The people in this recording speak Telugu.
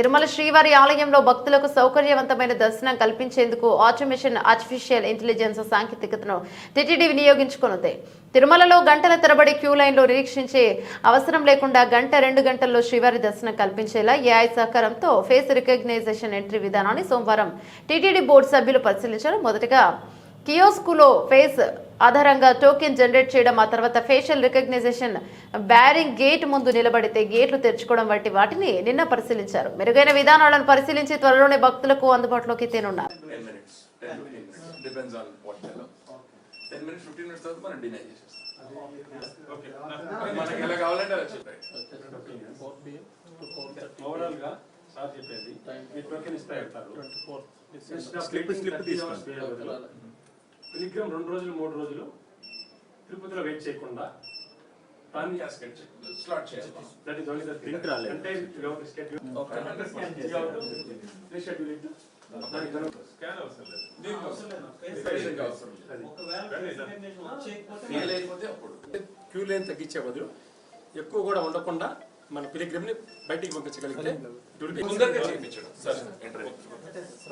తిరుమల శ్రీవారి ఆలయంలో భక్తులకు సౌకర్యవంతమైన దర్శనం కల్పించేందుకు ఆటోమేషన్ ఆర్టిఫిషియల్ ఇంటెలిజెన్స్ సాంకేతికతను టిటిడి వినియోగించుకున్నది తిరుమలలో గంటల తరబడి క్యూ లైన్లో నిరీక్షించే అవసరం లేకుండా గంట రెండు గంటల్లో శ్రీవారి దర్శనం కల్పించేలా ఏఐ సహకారంతో ఫేస్ రికగ్నైజేషన్ ఎంట్రీ విధానాన్ని సోమవారం టీటీడీ బోర్డు సభ్యులు పరిశీలించారు. మొదటగా కియోస్కులో ఫేస్ ఆధారంగా టోకెన్ జనరేట్ చేయడం ఆ తర్వాత ఫేషియల్ రికగ్నైజేషన్ బ్యారింగ్ గేట్ ముందు నిలబడితే గేట్లు తెరుచుకోవడం వంటి వాటిని నిన్న పరిశీలించారు. మెరుగైన విధానాలను పరిశీలించి త్వరలోనే భక్తులకు అందుబాటులోకి తేనున్నారు. 10 minutes, 10 to 15 minutes, depends on what they allow. 10 minutes, 15 minutes తర్వాత మనం డినై చేసేస్తాం. అది మనకి ఎలా కావాలంటే అలా చెప్పాయి. ఓవరాల్గా సార్ చెప్పేది మీ టోకెన్ ఇస్తా పిలిగ్రమ్ రెండు రోజులు మూడు రోజులు తిరుపతిలో వెయిట్ చేయకుండా plan Yes, get check. Slot చేయాలి. That is only the Print రాలేదు. అంటే షెడ్యూల్ Okay, 100%. షెడ్యూల్ ఇట్ దీనికి అవసరం లేదు. Patient అవసరం లేదు. Fail అయిపోతే అప్పుడు. క్యూ లైన్ తగ్గించే బదులు ఎక్కువ కూడా ఉండకుండా మన పిలిగ్రమ్ని బయటికి పంపించగలిగితే